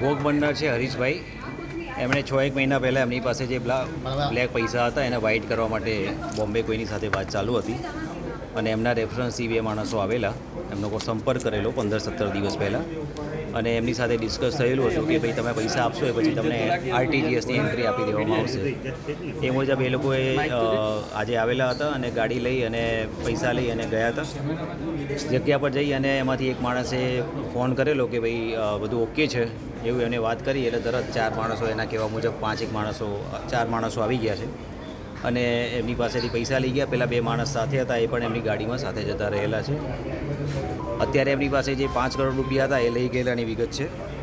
ભોગ બનનાર છે હરીશભાઈ. એમણે છ એક મહિના પહેલાં એમની પાસે જે બ્લેક પૈસા હતા એને વ્હાઇટ કરવા માટે બોમ્બે કોઈની સાથે વાત ચાલુ હતી. અને એમના રેફરન્સથી બે માણસો આવેલા. એમનો કોઈ સંપર્ક કરેલો પંદર સત્તર દિવસ પહેલાં. અને એમની સાથે ડિસ્કસ થયેલું હતું કે ભાઈ તમે પૈસા આપશો એ પછી તમને આરટીજીએસની એન્ટ્રી આપી દેવામાં આવશે. એ મુજબ એ લોકોએ આજે આવેલા હતા અને ગાડી લઈ અને પૈસા લઈ અને ગયા હતા. જગ્યા પર જઈ અને એમાંથી એક માણસે ફોન કરેલો કે ભાઈ બધું ઓકે છે. એવું એમને વાત કરી એટલે તરત ચાર માણસો એના કહેવા મુજબ પાંચેક માણસો, ચાર માણસો આવી ગયા છે. અને એમની પાસેથી પૈસા લઈ ગયા. પેલા બે માણસ સાથે હતા, એ પણ એમની ગાડીમાં સાથે જતા રહેલા છે. અત્યારે એમની પાસે જે પાંચ કરોડ રૂપિયા હતા, એ લઈ ગયેલાની વિગત છે.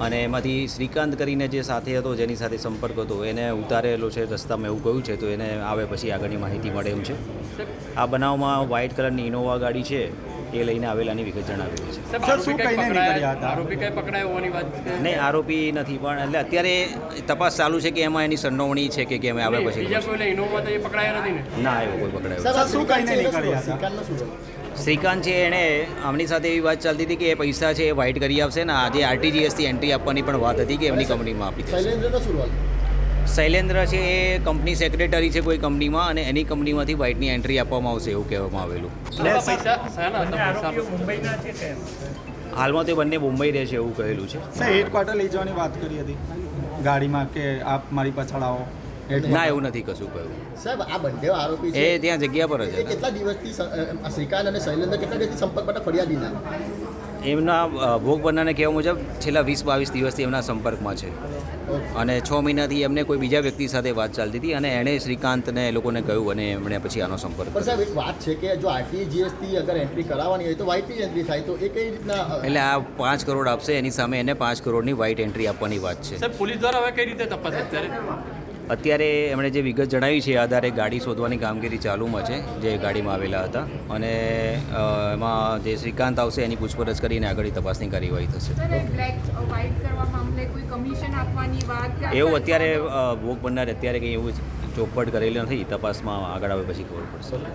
અને એમાંથી શ્રીકાંત કરીને જે સાથે હતો, જેની સાથે સંપર્ક હતો, એને ઉતારેલો છે રસ્તામાં એવું કહ્યું છે, તો એને આવે પછી આગળની માહિતી મળે એમ છે. આ બનાવમાં વ્હાઇટ કલરની ઇનોવા ગાડી છે. એ લઈને આવેલાની વિગત જણાવેલી છે. સર, શું કહીને નીકળ્યા હતા? આરોપી કઈ પકડાયા હોવાની વાત છે? નહીં આરોપી નથી પણ એટલે અત્યારે તપાસ ચાલુ છે કે એમાં એની સંડોવણી છે કે કેમ આવે પછી બીજા ખબર ઇનોવા તો એ પકડાયા નથી ને? ના એવો કોઈ પકડાયો સર, શું કહીને નીકળ્યા હતા? શ્રીકાંત છે એણે આમની સાથે એવી વાત ચાલતી હતી કે એ પૈસા છે એ વ્હાઇટ કરી આપશે ને આજે આરટીજીએસથી એન્ટ્રી આપવાની પણ વાત હતી કે એમની કંપનીમાં આપી શૈલેન્દ્રનો શૈલેન્દ્ર છે એ કંપની સેક્રેટરી છે કોઈ કંપનીમાં અને એની કંપનીમાંથી વ્હાઇટની એન્ટ્રી આપવામાં આવશે એવું કહેવામાં આવેલું. હાલમાં તે બંને મુંબઈ રહે છે એવું કહેલું છે. હેડ હેડક્વાર્ટર લઈ જવાની વાત કરી હતી. ગાડીમાં કે આપ મારી પાછળ આવો. ના એવું નથી કશું કહ્યું સાહેબ આ બંને આરોપી છે. એ ત્યાં જગ્યા પર જ કેટલા દિવસથી શ્રીકાંત અને શૈલેન્દ્ર કેટલા દિવસથી સંપર્ક માટે ફરિયાદીના એમના ભોગ બનનારને કહેવા મુજબ છેલ્લા વીસ બાવીસ દિવસથી એમના સંપર્કમાં છે. અને છ મહિનાથી એમને કોઈ બીજા વ્યક્તિ સાથે વાત ચાલતી હતી અને એણે શ્રીકાંતને એ લોકોને કહ્યું અને એમણે પછી આનો સંપર્ક પણ સાહેબ એક વાત છે કે જો આરટીજીએસથી અગર એન્ટ્રી કરાવવાની હોય તો વાઇટની જ એન્ટ્રી થાય તો એ કઈ રીતના એટલે આ પાંચ કરોડ આપશે એની સામે એને પાંચ કરોડની વ્હાઇટ એન્ટ્રી આપવાની વાત છે. પોલીસ દ્વારા હવે કઈ રીતે તપાસ? અત્યારે અત્યારે એમણે જે વિગત જણાવી છે એ આધારે ગાડી શોધવાની કામગીરી ચાલુમાં છે જે ગાડીમાં આવેલા હતા. અને એમાં જે શ્રીકાંત આવશે એની પૂછપરછ કરીને આગળ તપાસની કાર્યવાહી થશે. એવું અત્યારે ભોગ બનનાર અત્યારે કંઈ એવું ચોપટ કરેલું નથી તપાસમાં આગળ આવે પછી ખબર પડશે.